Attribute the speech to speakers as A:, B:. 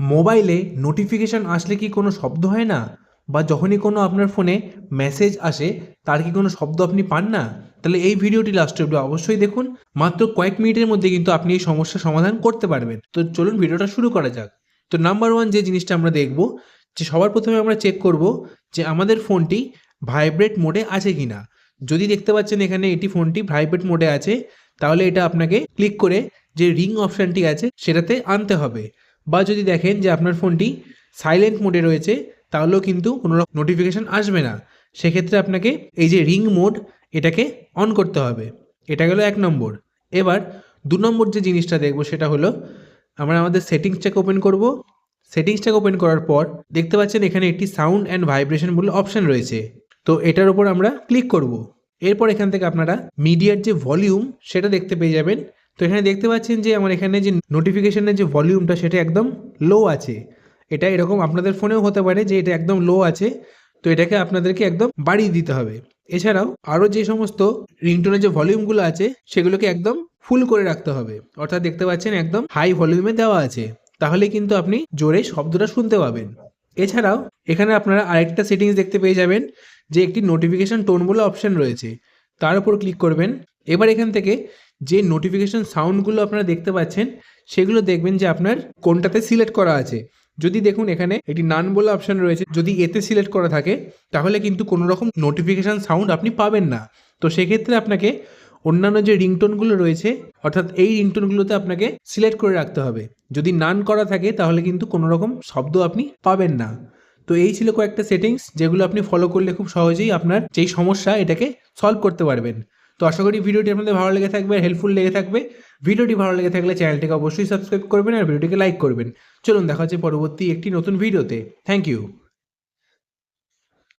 A: মোবাইলে নোটিফিকেশান আসলে কি কোনো শব্দ হয় না? বা যখনই কোনো আপনার ফোনে মেসেজ আসে, তার কি কোনো শব্দ আপনি পান না? তাহলে এই ভিডিওটি লাস্ট অব্দি অবশ্যই দেখুন। মাত্র কয়েক মিনিটের মধ্যে কিন্তু আপনি এই সমস্যার সমাধান করতে পারবেন। তো চলুন ভিডিওটা শুরু করা যাক। তো নাম্বার ওয়ান যে জিনিসটা আমরা দেখব, যে সবার প্রথমে আমরা চেক করব যে আমাদের ফোনটি ভাইব্রেট মোডে আছে কি না যদি দেখতে পাচ্ছেন এখানে এটি ফোনটি ভাইব্রেট মোডে আছে, তাহলে এটা আপনাকে ক্লিক করে যে রিং অপশানটি আছে, সেটাতে আনতে হবে। বা যদি দেখেন যে আপনার ফোনটি সাইলেন্ট মোডে রয়েছে, তাহলেও কিন্তু কোনো নোটিফিকেশান আসবে না। সেক্ষেত্রে আপনাকে এই যে রিং মোড এটাকে অন করতে হবে। এটা গেল এক নম্বর। এবার দু নম্বর যে জিনিসটা দেখব সেটা হলো, আমরা আমাদের সেটিংসটাকে ওপেন করব। সেটিংসটাকে ওপেন করার পর দেখতে পাচ্ছেন এখানে একটি সাউন্ড অ্যান্ড ভাইব্রেশন বলে অপশান রয়েছে। তো এটার ওপর আমরা ক্লিক করব। এরপর এখান থেকে আপনারা মিডিয়ার যে ভলিউম সেটা দেখতে পেয়ে যাবেন। তো এখানে দেখতে পাচ্ছেন যে আমার এখানে যে নোটিফিকেশনের যে ভলিউমটা সেটা একদম লো আছে। এটা এরকম আপনাদের ফোনেও হতে পারে যে এটা একদম লো আছে। তো এটাকে আপনাদেরকে একদম বাড়িয়ে দিতে হবে। এছাড়াও আরও যে সমস্ত রিংটোনের যে ভলিউমগুলো আছে, সেগুলোকে একদম ফুল করে রাখতে হবে। অর্থাৎ দেখতে পাচ্ছেন একদম হাই ভলিউমে দেওয়া আছে। তাহলে কিন্তু আপনি জোরে শব্দটা শুনতে পাবেন। এছাড়াও এখানে আপনারা আরেকটা সেটিংস দেখতে পেয়ে যাবেন, যে একটি নোটিফিকেশন টোন বলে অপশন রয়েছে। তার উপর ক্লিক করবেন। এবার এখান থেকে যে নোটিফিকেশন সাউন্ডগুলো আপনারা দেখতে পাচ্ছেন, সেগুলো দেখবেন যে আপনার কোনটাতে সিলেক্ট করা আছে। যদি দেখুন এখানে একটি নান বলে অপশন রয়েছে, যদি এতে সিলেক্ট করা থাকে, তাহলে কিন্তু কোনো রকম নোটিফিকেশান সাউন্ড আপনি পাবেন না। তো সেক্ষেত্রে আপনাকে অন্যান্য যে রিংটোনগুলো রয়েছে, অর্থাৎ এই রিংটোনগুলোতে আপনাকে সিলেক্ট করে রাখতে হবে। যদি নান করা থাকে, তাহলে কিন্তু কোনো রকম শব্দ আপনি পাবেন না। তো এই ছিল কয়েকটা সেটিংস যেগুলো আপনি ফলো করলে খুব সহজেই আপনার যেই সমস্যা, এটাকে সলভ করতে পারবেন। তো আশা করি ভিডিওটি আপনাদের ভালো লেগে থাকবে আর হেল্পফুল লেগে থাকবে। ভিডিওটি ভালো লেগে থাকলে চ্যানেলটিকে অবশ্যই সাবস্ক্রাইব করবেন আর ভিডিওটিকে লাইক করবেন। চলুন দেখা হচ্ছে পরবর্তী একটি নতুন ভিডিওতে। Thank you